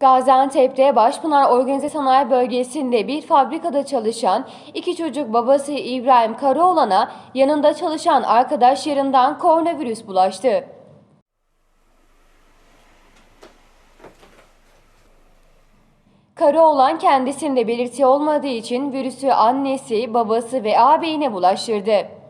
Gaziantep'te Başpınar Organize Sanayi Bölgesi'nde bir fabrikada çalışan iki çocuk babası İbrahim Karaoğlan'a yanında çalışan arkadaşlarından koronavirüs bulaştı. Karaoğlan kendisinde belirti olmadığı için virüsü annesi, babası ve ağabeyine bulaştırdı.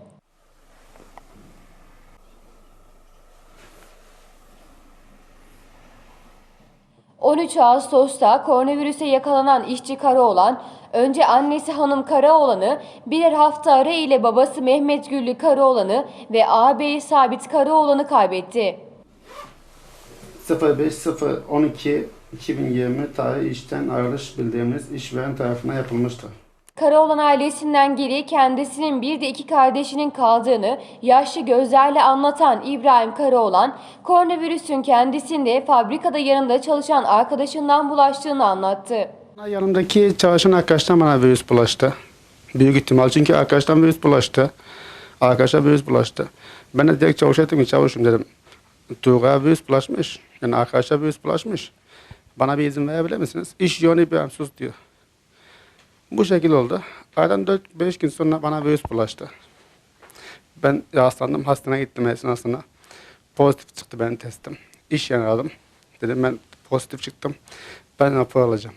...13 Ağustos'ta koronavirüse yakalanan işçi Karaoğlan... ...önce annesi hanım Karaoğlan'ı... ...birer hafta ara ile babası Mehmet Güllü Karaoğlan'ı... ...ve ağabeyi Sabit Karaoğlan'ı kaybetti. 05.012 2020 tarih işten ayrılış bildiğimiz işveren tarafından yapılmıştır. Karaoğlan ailesinden geri kendisinin bir de iki kardeşinin kaldığını yaşlı gözlerle anlatan İbrahim Karaoğlan, koronavirüsün kendisinde fabrikada yanında çalışan arkadaşından bulaştığını anlattı. Yanımdaki çalışan arkadaştan bana virüs bulaştı. Büyük ihtimal çünkü arkadaştan virüs bulaştı. Arkadaşa virüs bulaştı. Ben de direkt çavuş ettim ki çavuşum dedim. Tuğra'ya virüs bulaşmış. Yani arkadaşa virüs bulaşmış. Bana bir izin verebilir misiniz? İş yoğun İbrahim sus diyor. Bu şekil oldu. Aradan 4-5 gün sonra bana virüs bulaştı. Ben hastalandım. Hastaneye gittim esnasında. Pozitif çıktı benim testim. İş yerine aradım. Dedim ben pozitif çıktım. Ben rapor alacağım.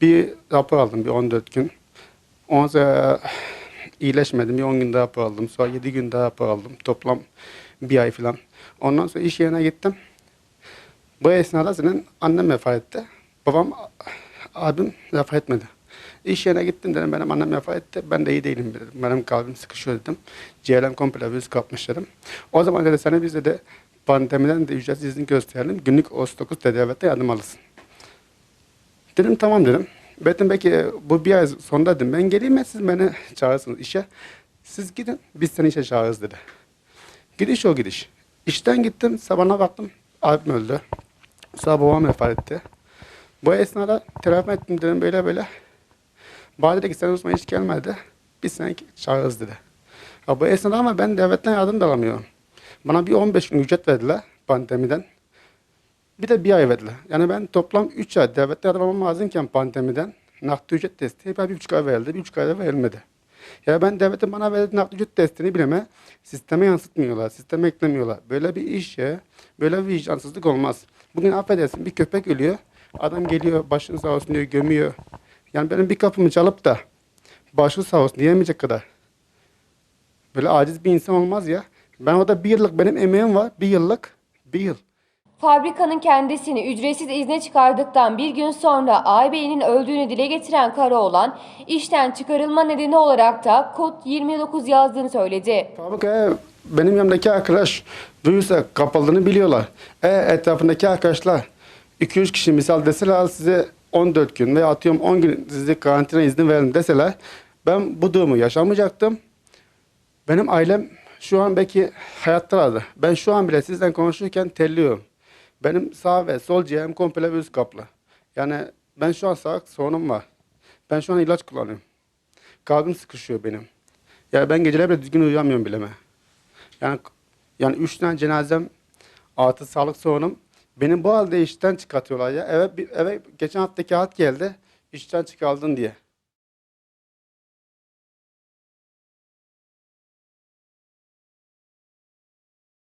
Bir rapor aldım bir 14 gün. Ondan sonra iyileşmedim. Bir 10 gün daha rapor aldım. Sonra 7 gün daha rapor aldım. Toplam bir ay falan. Ondan sonra iş yerine gittim. Bu esnada senin annem vefat etti. Babam, abim vefat etmedi. İş yerine gittim dedim benim annem vefat etti. Ben de iyi değilim dedim. Benim kalbim sıkışıyor dedim. Ciğerlerim komple virüs kapmış dedim. O zaman dedi sana biz de pandemiden de ücretsiz izin gösterelim. Günlük 39 TDV'de yardım alırsın. Dedim tamam dedim. Dedim belki bu bir ay sonra dedim ben geleyim mi siz beni çağırırsınız işe. Siz gidin biz seni işe çağırırız dedi. Gidiş o gidiş. İşten gittim sabahına baktım abim öldü. Sonra babam vefat etti. Bu esnada telafi ettim dedim böyle böyle. Bana dedi ki sen Osman hiç gelmedi. Biz seni çağırırız dedi. Ya bu esnada ama ben devletten yardım da alamıyorum. Bana bir 15 gün ücret verdiler pandemiden. Bir de bir ay verdiler. Yani ben toplam 3 ay devletten yardım almam lazımken pandemiden nakdi ücret desteği bana bir buçuk ay verildi. Bir buçuk ayda verilmedi. Ya ben devletin bana verdiği nakdi ücret desteğini bileme sisteme yansıtmıyorlar, sisteme eklemiyorlar. Böyle bir iş ya, böyle bir vicdansızlık olmaz. Bugün affedersin bir köpek ölüyor, adam geliyor başını sağ olsun diyor gömüyor. Yani benim bir kapımı çalıp da başı sağ olsun diyemeyecek kadar. Böyle aciz bir insan olmaz ya. Ben orada bir yıllık benim emeğim var, bir yıllık, bir yıl. Fabrikanın kendisini ücretsiz izne çıkardıktan bir gün sonra ağabeyinin öldüğünü dile getiren Karaoğlan, işten çıkarılma nedeni olarak da kod 29 yazdığını söyledi. Fabrikaya benim yanımdaki arkadaş virüse kapıldığını biliyorlar. E etrafındaki arkadaşlar 2-3 kişi misal deseler size 14 gün veya atıyorum 10 gün size karantina izni verin deseler ben bu durumu yaşamayacaktım. Benim ailem şu an belki hayattalardı. Ben şu an bile sizden konuşurken terliyorum. Benim sağ ve sol ciğerim komple virüs kaplı. Yani ben şu an sağlık sorunum var. Ben şu an ilaç kullanıyorum. Kalbim sıkışıyor benim. Ya ben geceler bile düzgün uyuyamıyorum bileme. Yani yani üç tane cenazem artı sağlık sorunum. Benim bu halde işten çıkartıyorlar ya. Eve, eve geçen hafta kağıt geldi. İşten çıkardın diye.